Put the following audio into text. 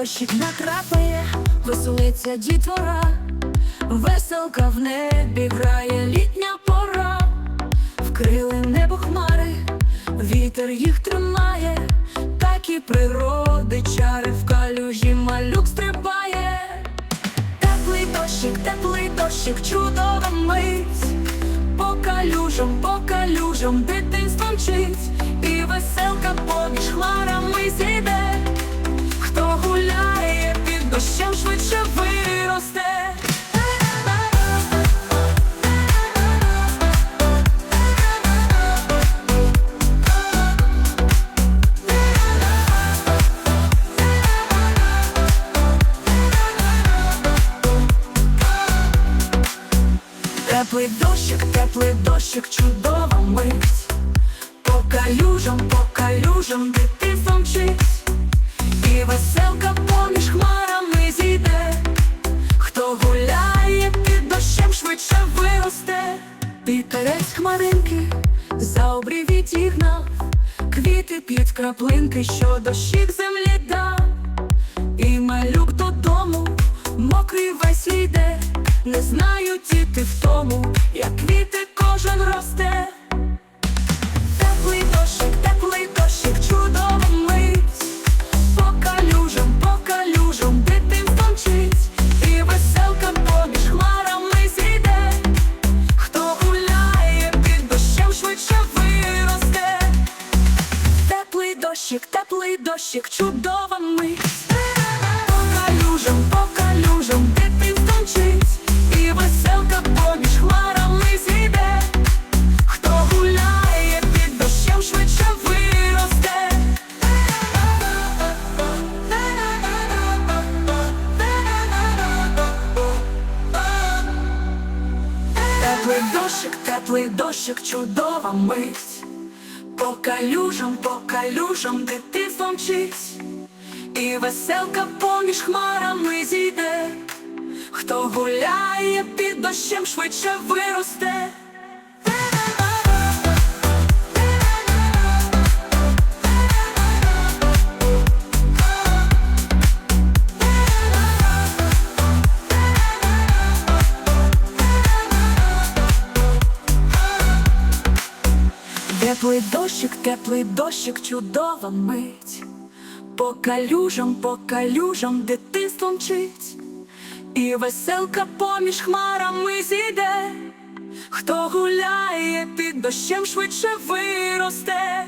дощик накрапає, веселиться дітвора, веселка в небі грає літня пора, вкрили небо хмари, вітер їх тримає, так і природи чари в калюжі малюк стрибає. Теплий дощик, теплий дощик, чудова мить, по калюжам, по калюжам дитинство мчить, і веселка поміж Теплий дощик, теплий дощик, чудова мить. По калюжам, по калюжам дитинство мчить. І веселка поміж хмарами зійде. Хто гуляє під дощем, швидше виросте. Вітерець хмаринки за обрій відігнав. Квіти п'ють краплинки, що дощик землі дав. І малюк додому, мокрий весь йде, не знають діти в тому, як квіти кожен росте. Теплий дощик, теплий дощик, чудова мить. По калюжам, по калюжам дитинство мчить, і веселка поміж хмарами зійде. Хто гуляє під дощем, швидше виросте. Теплий дощик, теплий дощик, чудова мить. Теплий дощик, чудова мить. По калюжам, по калюжам дитинство мчить, і веселка поміж хмарами зійде. Хто гуляє під дощем, швидше виросте. Теплий дощик, теплий дощик, чудова мить. По калюжам, по калюжам дитинство мчить, і веселка поміж хмарами зійде. Хто гуляє під дощем, швидше виросте.